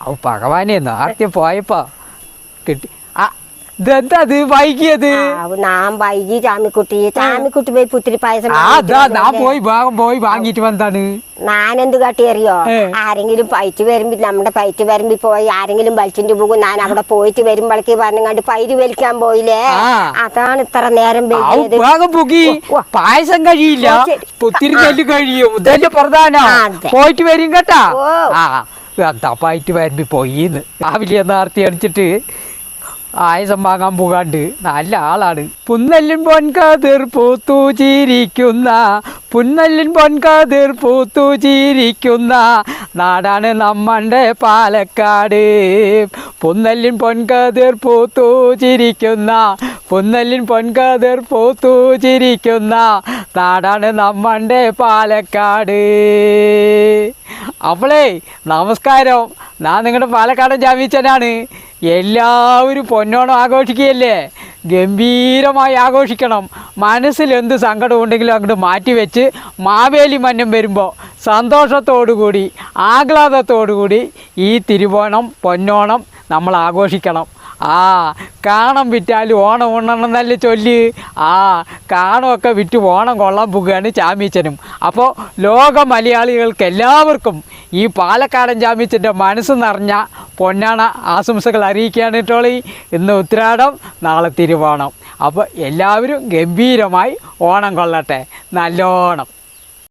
ഔ ഭഗവാനെ നേരത്തെ പോയപ്പോ കിട്ടി. ആ ഇതെന്താ ഇത് വൈകിയത്? ആ, നാം വൈകി ചാമിക്കുട്ടി. ചാമിക്കുട്ടി പോയി പുത്തിരി പായസം ആ ഞാൻ. പോയി വാങ്ങിട്ട് വന്നാണ് ഞാനെന്ത് കാട്ടി അറിയോ ഏ. ആരെങ്കിലും പൈറ്റ് വരുമ്പോ നമ്മുടെ പൈറ്റ് വരുമ്പോ പോയി ആരെങ്കിലും വലിച്ചിട്ട് പോകും ഞാൻ അവിടെ പോയിട്ട് വരുമ്പോഴേക്ക് പറഞ്ഞങ്ങാണ്ട് പൈര് വലിക്കാൻ പോയില്ലേ. അതാണ് ഇത്ര നേരം പൊക്കി ഓ, ഓ. പായസം കഴിയില്ല. ഓ. പുത്തിരി നെല്ല് കഴിയും. പ്രധാനം. പോയിട്ട് വരും കേട്ടാ. ഓ. വരുമ്പി പോയിന്ന്. രാവിലെ നേരത്തെ അടിച്ചിട്ട് ആയുസം വാങ്ങാൻ പോകാണ്ട് നല്ല ആളാണ്. പുന്നല്ലിൻ പൊൻകാതിർ പൂത്തു ചിരിക്കുന്ന പുന്നല്ലിൻ പൊൻകാതിർ പൂത്തു ചിരിക്കുന്ന നാടാണ് നമ്മളുടെ പാലക്കാട്. പുന്നല്ലിൻ പൊൻകാതിർ പൂത്തു ചിരിക്കുന്ന പുന്നല്ലിൻ പൊൻകാതിർ പൂത്തു ചിരിക്കുന്ന നാടാണ് നമ്മളുടെ പാലക്കാട്. അവളേ നമസ്കാരം. ഞാൻ നിങ്ങളുടെ പാലക്കാടൻ ജാമീച്ചനാണ് എല്ലാവരും പൊന്നോണം ആഘോഷിക്കുകയല്ലേ? ഗംഭീരമായി ആഘോഷിക്കണം. മനസ്സിൽ എന്ത് സങ്കടം ഉണ്ടെങ്കിലും അങ്ങോട്ട് മാറ്റി വെച്ച് മാവേലി മന്നം വരുമ്പോൾ സന്തോഷത്തോടുകൂടി ആഹ്ലാദത്തോടുകൂടി ഈ തിരുവോണം പൊന്നോണം നമ്മൾ ആഘോഷിക്കണം. ആ കാണം വിറ്റാലും ഓണം ഉണ്ണണം എന്നല്ലേ ചൊല്ല്. ആ കാണമൊക്കെ വിറ്റ് ഓണം കൊള്ളാൻ പോകുകയാണ് ചാമീച്ചനും അപ്പോൾ ലോക മലയാളികൾക്ക് എല്ലാവർക്കും ഈ പാലക്കാടൻ ജാമ്യത്തിന്റെ മനസ്സ് നിറഞ്ഞ പൊന്നാണ ആശംസകൾ അറിയിക്കുകയാണ് കേട്ടോളി ഇന്ന് ഉത്രാടം നാളെ തിരുവോണം. അപ്പോൾ എല്ലാവരും ഗംഭീരമായി ഓണം കൊള്ളട്ടെ. നല്ലോണം.